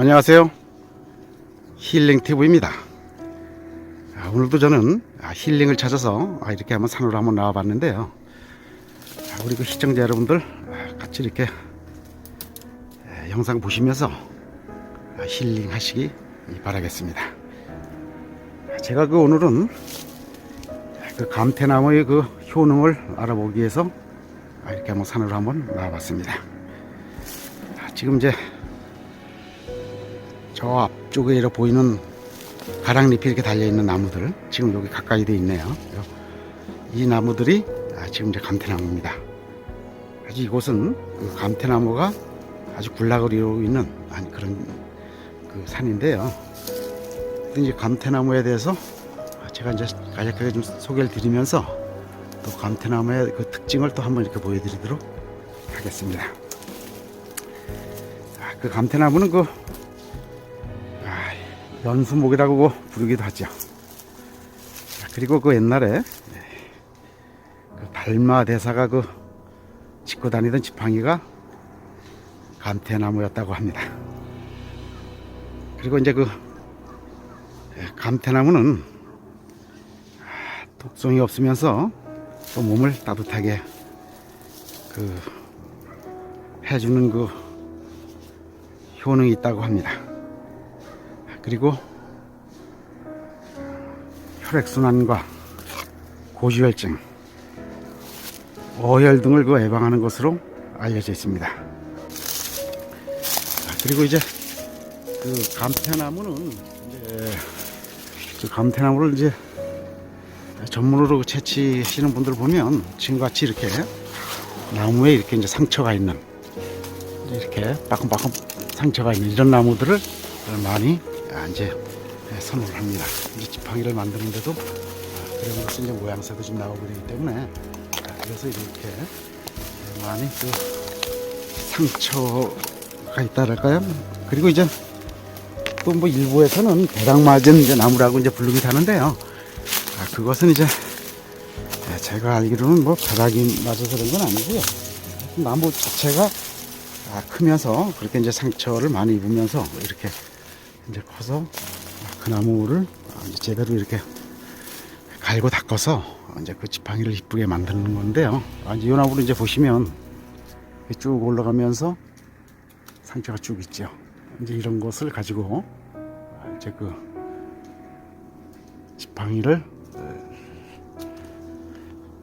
안녕하세요. 힐링TV입니다. 아, 오늘도 저는 아, 힐링을 찾아서 아, 이렇게 한번 산으로 한번 나와 봤는데요. 아, 우리 그 시청자 여러분들 아, 같이 이렇게 에, 영상 보시면서 아, 힐링 하시기 바라겠습니다. 아, 제가 그 오늘은 그 감태나무의 그 효능을 알아보기 위해서 아, 이렇게 한번 산으로 한번 나와 봤습니다. 아, 지금 이제 저 앞쪽에 이렇게 보이는 가랑잎이 이렇게 달려있는 나무들 지금 여기 가까이 돼 있네요. 이 나무들이 아, 지금 이제 감태나무입니다. 아주 이곳은 그 감태나무가 아주 군락을 이루고 있는 그런 그 산인데요. 이제 감태나무에 대해서 제가 이제 간략하게 좀 소개를 드리면서 또 감태나무의 그 특징을 또 한번 이렇게 보여드리도록 하겠습니다. 아, 그 감태나무는 그 아, 연수목이라고 부르기도 하죠. 자, 그리고 그 옛날에 그 달마 대사가 그 짚고 다니던 지팡이가 감태나무였다고 합니다. 그리고 이제 그 예, 감태나무는 아, 독성이 없으면서 또 몸을 따뜻하게 그 해주는 그 효능이 있다고 합니다. 그리고 혈액순환과 고지혈증, 어혈 등을 그 예방하는 것으로 알려져 있습니다. 자, 그리고 이제 그 감태나무는 이제 그 감태나무를 이제 전문으로 채취하시는 분들 보면 지금같이 이렇게 나무에 이렇게 이제 상처가 있는 이렇게 빠끔빠끔 상처가 있는 이런 나무들을 많이 아, 이제 선호를 합니다. 이제 지팡이를 만드는데도 아, 그런 것이 이제 모양새도 좀 나오고 그러기 때문에 아, 그래서 이렇게 많이 그 상처가 있다랄까요? 그리고 이제 또 뭐 일부에서는 대강 맞은 이제 나무라고 이제 부르기도 하는데요. 아, 그것은 이제 제가 알기로는 뭐 벼락이 맞아서 그런 건 아니고요. 나무 자체가 아, 크면서 그렇게 이제 상처를 많이 입으면서 이렇게 이제 커서 그 나무를 이제 제대로 이렇게 갈고 닦아서 이제 그 지팡이를 이쁘게 만드는 건데요. 아, 이제 이 나무를 이제 보시면 쭉 올라가면서 상처가 쭉 있죠. 이제 이런 것을 가지고 이제 그 지팡이를 어,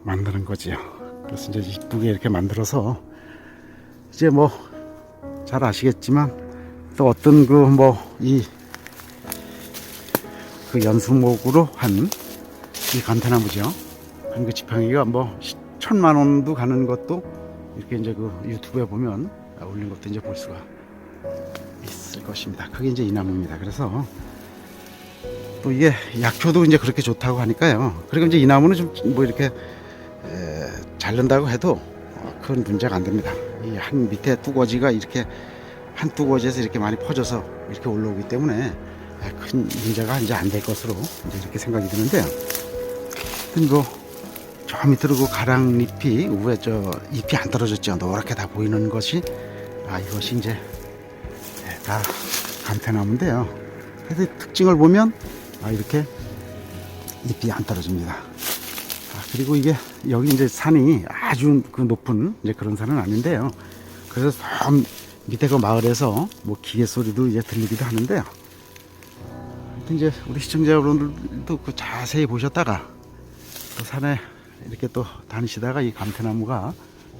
만드는 거지요. 그래서 이제 이쁘게 이렇게 만들어서 이제 뭐 잘 아시겠지만 또 어떤 그 뭐 이 그 연수목으로 한이 감태나무죠. 한 그 지팡이가 뭐 시- 천만 원도 가는 것도 이렇게 이제 그 유튜브에 보면 올린 것도 이제 볼 수가 있을 것입니다. 그게 이제 이 나무입니다. 그래서 또 이게 약효도 이제 그렇게 좋다고 하니까요. 그리고 이제 이 나무는 좀 뭐 이렇게 에, 자른다고 해도 어, 큰 문제가 안 됩니다. 이 한 밑에 뚜거지가 이렇게 한 뚜거지에서 이렇게 많이 퍼져서 이렇게 올라오기 때문에 에, 큰 문제가 이제 안 될 것으로 이제 이렇게 생각이 드는데요. 하여튼 뭐저 밑으로 그 가랑잎이 위에 저 잎이 안 떨어졌죠. 노랗게 다 보이는 것이 아 이것이 이제 예, 다 감태나무인데요. 그래서 특징을 보면 아 이렇게 잎이 안 떨어집니다. 아, 그리고 이게 여기 이제 산이 아주 그 높은 이제 그런 산은 아닌데요. 그래서 저 밑에 그 마을에서 뭐 기계 소리도 이제 들리기도 하는데요. 이제 우리 시청자 여러분들도 그 자세히 보셨다가 또 산에 이렇게 또 다니시다가 이 감태나무가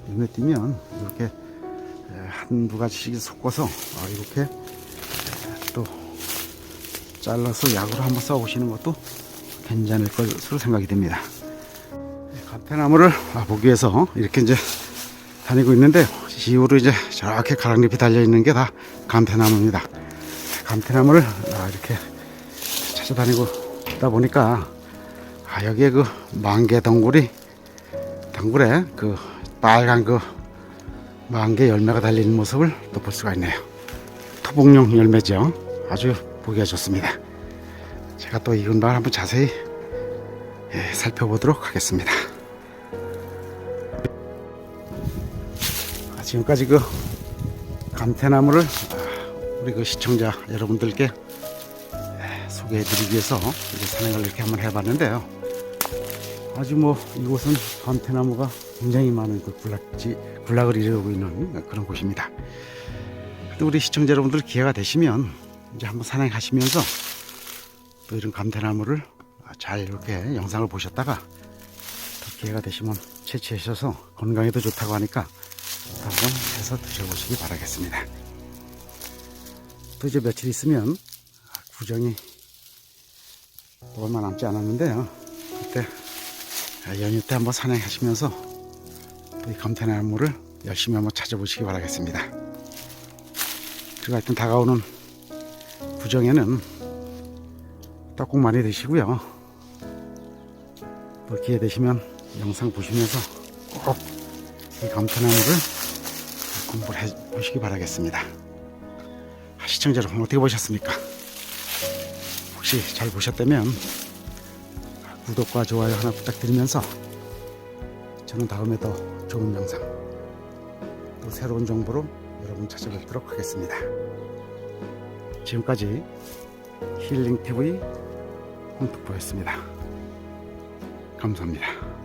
눈에 띄면 이렇게 한두 가지씩 섞어서 아, 이렇게 에, 또 잘라서 약으로 한번 써보시는 것도 괜찮을 것으로 생각이 됩니다. 감태나무를 아, 보기 위해서 이렇게 이제 다니고 있는데 이후로 이제 저렇게 가랑잎이 달려 있는 게 다 감태나무입니다. 감태나무를 아, 이렇게 찾아다니고 있다 보니까 아, 여기에 그 만개 덩굴이 덩굴에 그 빨간 그 만개 열매가 달리는 모습을 또 볼 수가 있네요. 토복용 열매죠. 아주 보기가 좋습니다. 제가 또 이건 말 한번 자세히 예, 살펴보도록 하겠습니다. 아, 지금까지 그 감태나무를 아, 우리 그 시청자 여러분들께 에, 소개해드리기 위해서 이렇게 산행을 이렇게 한번 해봤는데요. 아주 뭐 이곳은 감태나무가 굉장히 많은 그 군락지 군락을 이루고 있는 그런 곳입니다. 또 우리 시청자 여러분들 기회가 되시면 이제 한번 산행하시면서 또 이런 감태나무를 잘 이렇게 영상을 보셨다가 또 기회가 되시면 채취하셔서 건강에도 좋다고 하니까 한번 해서 드셔보시기 바라겠습니다. 또 이제 며칠 있으면 구정이 또 얼마 남지 않았는데요. 그때 연휴 때 한번 산행하시면서 또이 감태나무를 열심히 한번 찾아보시기 바라겠습니다. 그리고 하여튼 다가오는 구정에는 떡국 많이 드시고요. 또 기회 되시면 영상 보시면서 꼭 이 감태나무를 공부를 해 보시기 바라겠습니다. 아, 시청자 여러분 어떻게 보셨습니까? 혹시 잘 보셨다면 구독과 좋아요 하나 부탁드리면서 저는 다음에 더 좋은 영상 또 새로운 정보로 여러분 찾아뵙도록 하겠습니다. 지금까지 힐링TV 홍특보였습니다. 감사합니다.